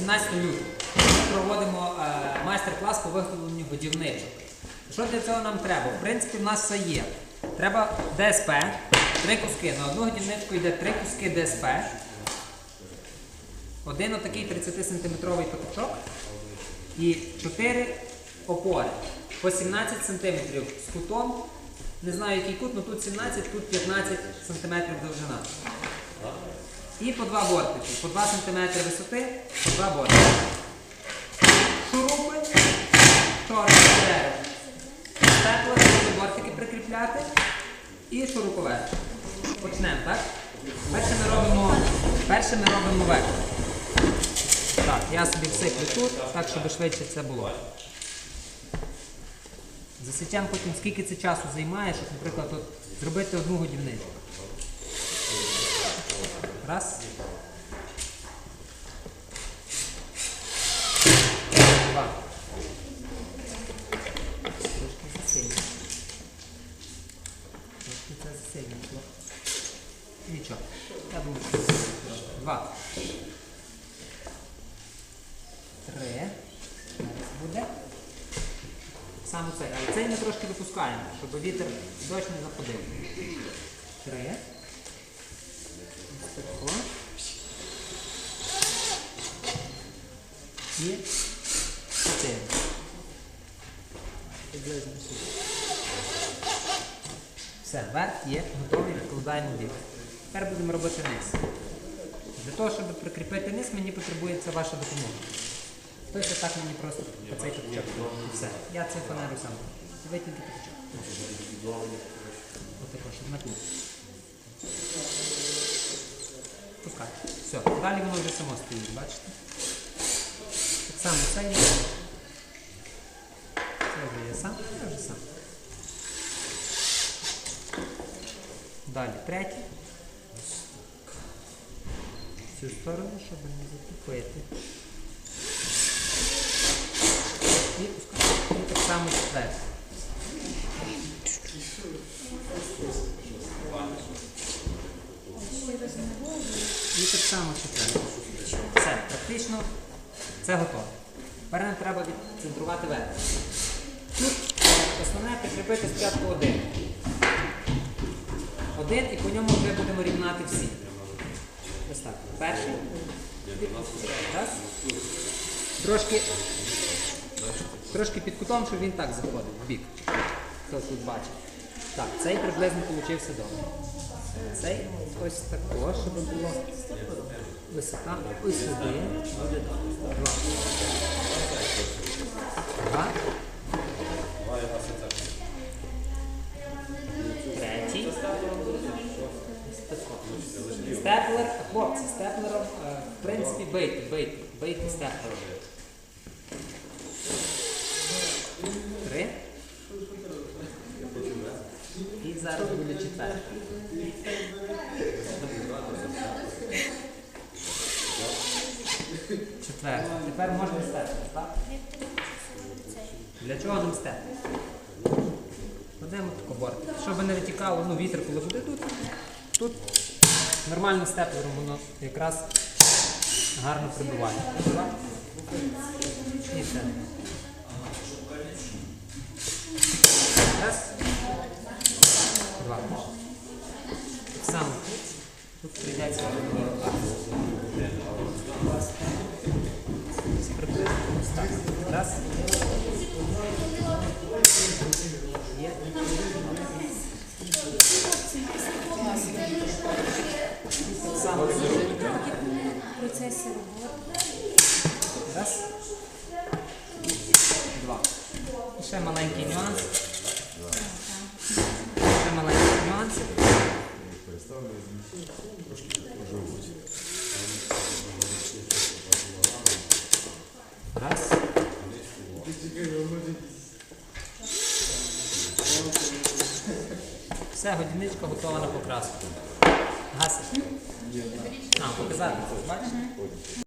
17 лютого. Ми проводимо е, майстер-клас по виготовленню годівничок. Що для цього нам треба? В принципі, в нас все є. Треба ДСП, три куски. На одну годівничку йде три куски ДСП. Один отакий 30-сантиметровий патичок і 4 опори по 17 см з кутом. Не знаю, який кут, але тут 17, тут 15 см довжина. І по два бортики. По 2 см висоти, по два бортики. Шурупи, чорні дерева. Степло, щоб бортики прикріпляти. І шуруповерт. Почнемо, так? Перше ми робимо, перше ми робимо верх. Так, я собі всиплю тут, так, щоб швидше це було. Засічемо потім, скільки це часу займає, щоб, наприклад, от, зробити одну годівничку. Раз. Два. Трошки засильно. Трошки це засильно. було. Нічого. Я Два. Три. Зараз буде. Саме цей. Але цей ми трошки випускаємо, щоб вітер дощ не заходив. Три. Ось тако. І чотири. Приблизно сюди. Все, верх є, готовий, відкладаємо бік. Тепер будемо робити низ. Для того, щоб прикріпити низ, мені потребується ваша допомога. Хтось отак мені просто по цей патичок і все. Я цей фанеру сам. Ви тільки патичок. Отако, щоб на кут. Пускай. Все. Далі воно вже само стоїть, бачите? Само це є. Це вже є сам, це вже сам. Далі третій. В цю сторону, щоб не затупити. І пускай. Так само четвертий. І так само четвертий. Все, практично це готово. Тепер треба відцентрувати верх. Тут основне прикріпити спочатку один. Один і по ньому вже будемо рівнати всі. Ось так. Перший. Раз. Трошки, трошки під кутом, щоб він так заходив в бік. Хто тут бачить. Так, цей приблизно получився добре. Цей ось також, щоб було висота. Ось сюди. Два. Два. Третій. Степлер, хлопці, степлером, е, в принципі, бийте, бийте, бийте степлером. Три. І зараз буде четвертий. Четвертий. Тепер можна степлер, так? Для чого нам степлер? Кладемо тако борт. Щоб не витікало, ну вітер, коли буде тут. Тут нормальним степлером воно якраз гарно прибуває. Раз. Два. Так само. Тут прийдеться Раз. Раз. Два. І ще маленький нюанс. Ще маленький нюанс. Раз. Все, годиничка готова на покраску. Гасиш? А, показати. Бачиш?